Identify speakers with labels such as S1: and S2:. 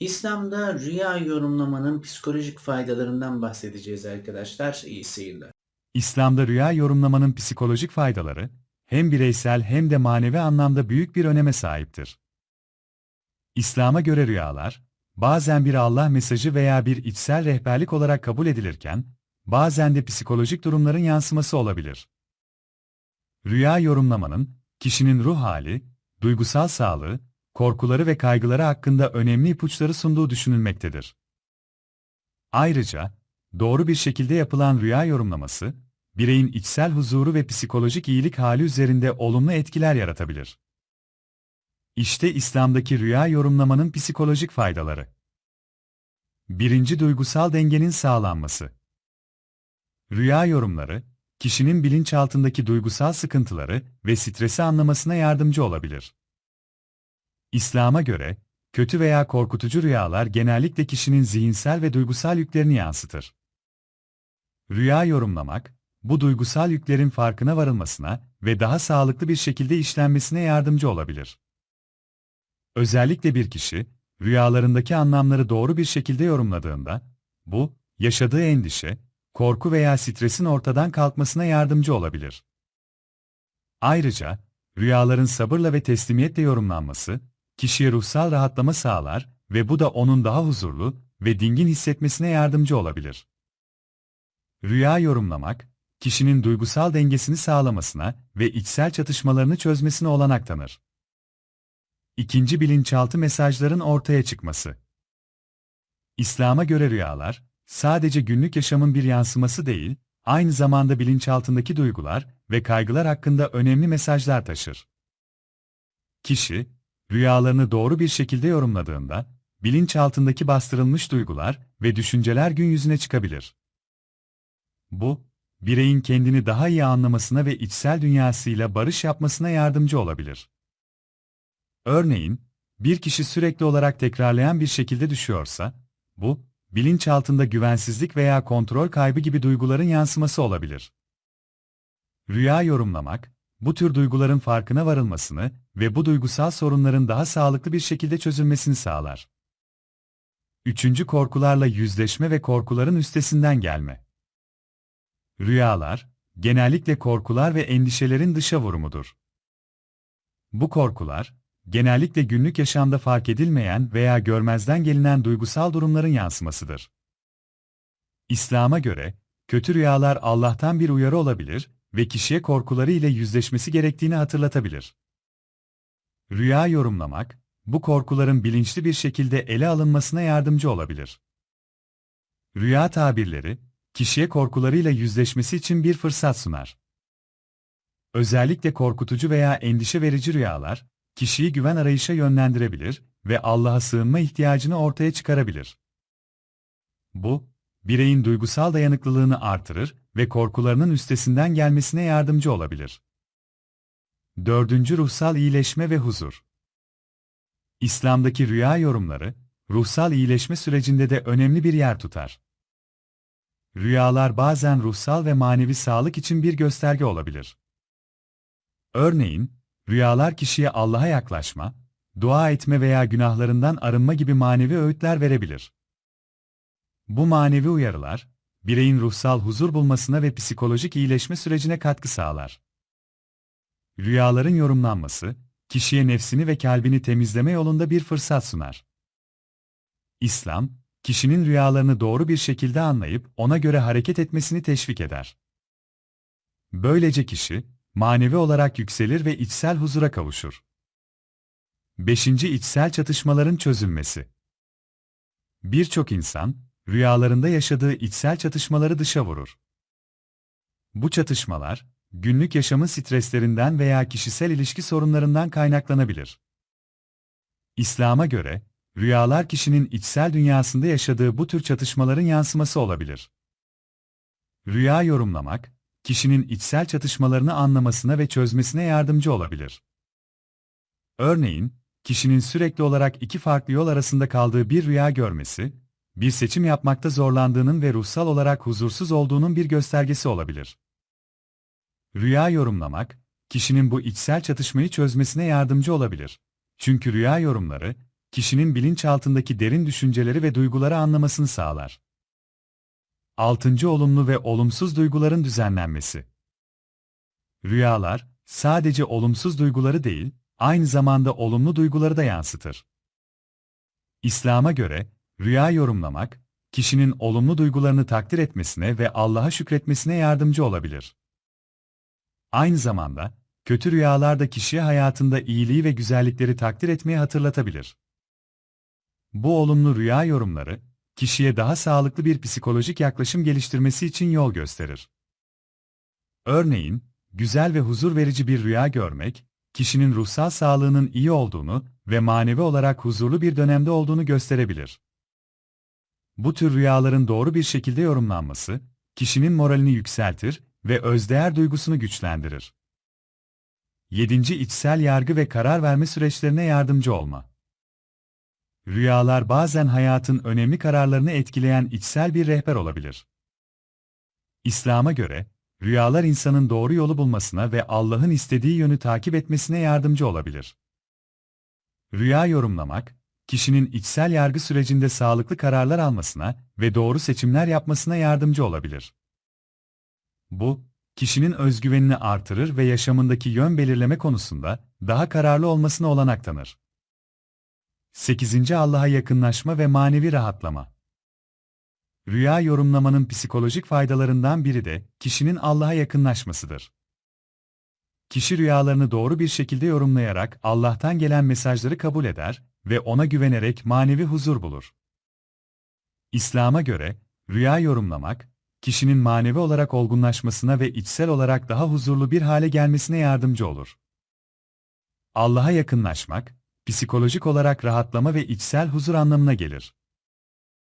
S1: İslam'da rüya yorumlamanın psikolojik faydalarından bahsedeceğiz arkadaşlar. İyi seyirler.
S2: İslam'da rüya yorumlamanın psikolojik faydaları, hem bireysel hem de manevi anlamda büyük bir öneme sahiptir. İslam'a göre rüyalar, bazen bir Allah mesajı veya bir içsel rehberlik olarak kabul edilirken, bazen de psikolojik durumların yansıması olabilir. Rüya yorumlamanın, kişinin ruh hali, duygusal sağlığı, korkuları ve kaygıları hakkında önemli ipuçları sunduğu düşünülmektedir. Ayrıca, doğru bir şekilde yapılan rüya yorumlaması, bireyin içsel huzuru ve psikolojik iyilik hali üzerinde olumlu etkiler yaratabilir. İşte İslam'daki rüya yorumlamanın psikolojik faydaları. Birinci duygusal dengenin sağlanması. Rüya yorumları, kişinin bilinçaltındaki duygusal sıkıntıları ve stresi anlamasına yardımcı olabilir. İslam'a göre, kötü veya korkutucu rüyalar genellikle kişinin zihinsel ve duygusal yüklerini yansıtır. Rüya yorumlamak, bu duygusal yüklerin farkına varılmasına ve daha sağlıklı bir şekilde işlenmesine yardımcı olabilir. Özellikle bir kişi, rüyalarındaki anlamları doğru bir şekilde yorumladığında, bu, yaşadığı endişe, korku veya stresin ortadan kalkmasına yardımcı olabilir. Ayrıca, rüyaların sabırla ve teslimiyetle yorumlanması, kişiye ruhsal rahatlama sağlar ve bu da onun daha huzurlu ve dingin hissetmesine yardımcı olabilir. Rüya yorumlamak, kişinin duygusal dengesini sağlamasına ve içsel çatışmalarını çözmesine olanak tanır. İkinci bilinçaltı mesajların ortaya çıkması. İslam'a göre rüyalar, sadece günlük yaşamın bir yansıması değil, aynı zamanda bilinçaltındaki duygular ve kaygılar hakkında önemli mesajlar taşır. Kişi, rüyalarını doğru bir şekilde yorumladığında, bilinçaltındaki bastırılmış duygular ve düşünceler gün yüzüne çıkabilir. Bu, bireyin kendini daha iyi anlamasına ve içsel dünyasıyla barış yapmasına yardımcı olabilir. Örneğin, bir kişi sürekli olarak tekrarlayan bir şekilde düşüyorsa, bu, bilinçaltında güvensizlik veya kontrol kaybı gibi duyguların yansıması olabilir. Rüya yorumlamak, bu tür duyguların farkına varılmasını ve bu duygusal sorunların daha sağlıklı bir şekilde çözülmesini sağlar. Üçüncü korkularla yüzleşme ve korkuların üstesinden gelme. Rüyalar, genellikle korkular ve endişelerin dışa vurumudur. Bu korkular, genellikle günlük yaşamda fark edilmeyen veya görmezden gelinen duygusal durumların yansımasıdır. İslam'a göre, kötü rüyalar Allah'tan bir uyarı olabilir ve kişiye korkuları ile yüzleşmesi gerektiğini hatırlatabilir. Rüya yorumlamak, bu korkuların bilinçli bir şekilde ele alınmasına yardımcı olabilir. Rüya tabirleri, kişiye korkularıyla yüzleşmesi için bir fırsat sunar. Özellikle korkutucu veya endişe verici rüyalar, kişiyi güven arayışa yönlendirebilir ve Allah'a sığınma ihtiyacını ortaya çıkarabilir. Bu, bireyin duygusal dayanıklılığını artırır ve korkularının üstesinden gelmesine yardımcı olabilir. Dördüncü ruhsal iyileşme ve huzur. İslam'daki rüya yorumları, ruhsal iyileşme sürecinde de önemli bir yer tutar. Rüyalar bazen ruhsal ve manevi sağlık için bir gösterge olabilir. Örneğin, rüyalar kişiye Allah'a yaklaşma, dua etme veya günahlarından arınma gibi manevi öğütler verebilir. Bu manevi uyarılar, bireyin ruhsal huzur bulmasına ve psikolojik iyileşme sürecine katkı sağlar. Rüyaların yorumlanması, kişiye nefsini ve kalbini temizleme yolunda bir fırsat sunar. İslam, kişinin rüyalarını doğru bir şekilde anlayıp ona göre hareket etmesini teşvik eder. Böylece kişi, manevi olarak yükselir ve içsel huzura kavuşur. 5. İçsel çatışmaların çözülmesi Birçok insan, rüyalarında yaşadığı içsel çatışmaları dışa vurur. Bu çatışmalar, günlük yaşamın streslerinden veya kişisel ilişki sorunlarından kaynaklanabilir. İslam'a göre, rüyalar kişinin içsel dünyasında yaşadığı bu tür çatışmaların yansıması olabilir. Rüya yorumlamak, kişinin içsel çatışmalarını anlamasına ve çözmesine yardımcı olabilir. Örneğin, kişinin sürekli olarak iki farklı yol arasında kaldığı bir rüya görmesi, bir seçim yapmakta zorlandığının ve ruhsal olarak huzursuz olduğunun bir göstergesi olabilir. Rüya yorumlamak, kişinin bu içsel çatışmayı çözmesine yardımcı olabilir. Çünkü rüya yorumları, kişinin bilinçaltındaki derin düşünceleri ve duyguları anlamasını sağlar. Altıncı olumlu ve olumsuz duyguların düzenlenmesi. Rüyalar, sadece olumsuz duyguları değil, aynı zamanda olumlu duyguları da yansıtır. İslam'a göre, rüya yorumlamak, kişinin olumlu duygularını takdir etmesine ve Allah'a şükretmesine yardımcı olabilir. Aynı zamanda, kötü rüyalar da kişiye hayatında iyiliği ve güzellikleri takdir etmeyi hatırlatabilir. Bu olumlu rüya yorumları, kişiye daha sağlıklı bir psikolojik yaklaşım geliştirmesi için yol gösterir. Örneğin, güzel ve huzur verici bir rüya görmek, kişinin ruhsal sağlığının iyi olduğunu ve manevi olarak huzurlu bir dönemde olduğunu gösterebilir. Bu tür rüyaların doğru bir şekilde yorumlanması, kişinin moralini yükseltir ve özdeğer duygusunu güçlendirir. 7. İçsel yargı ve karar verme süreçlerine yardımcı olma. Rüyalar bazen hayatın önemli kararlarını etkileyen içsel bir rehber olabilir. İslam'a göre, rüyalar insanın doğru yolu bulmasına ve Allah'ın istediği yönü takip etmesine yardımcı olabilir. Rüya yorumlamak, kişinin içsel yargı sürecinde sağlıklı kararlar almasına ve doğru seçimler yapmasına yardımcı olabilir. Bu, kişinin özgüvenini artırır ve yaşamındaki yön belirleme konusunda daha kararlı olmasına olanak tanır. 8. Allah'a yakınlaşma ve manevi rahatlama. Rüya yorumlamanın psikolojik faydalarından biri de kişinin Allah'a yakınlaşmasıdır. Kişi rüyalarını doğru bir şekilde yorumlayarak Allah'tan gelen mesajları kabul eder ve ona güvenerek manevi huzur bulur. İslam'a göre rüya yorumlamak, kişinin manevi olarak olgunlaşmasına ve içsel olarak daha huzurlu bir hale gelmesine yardımcı olur. Allah'a yakınlaşmak, psikolojik olarak rahatlama ve içsel huzur anlamına gelir.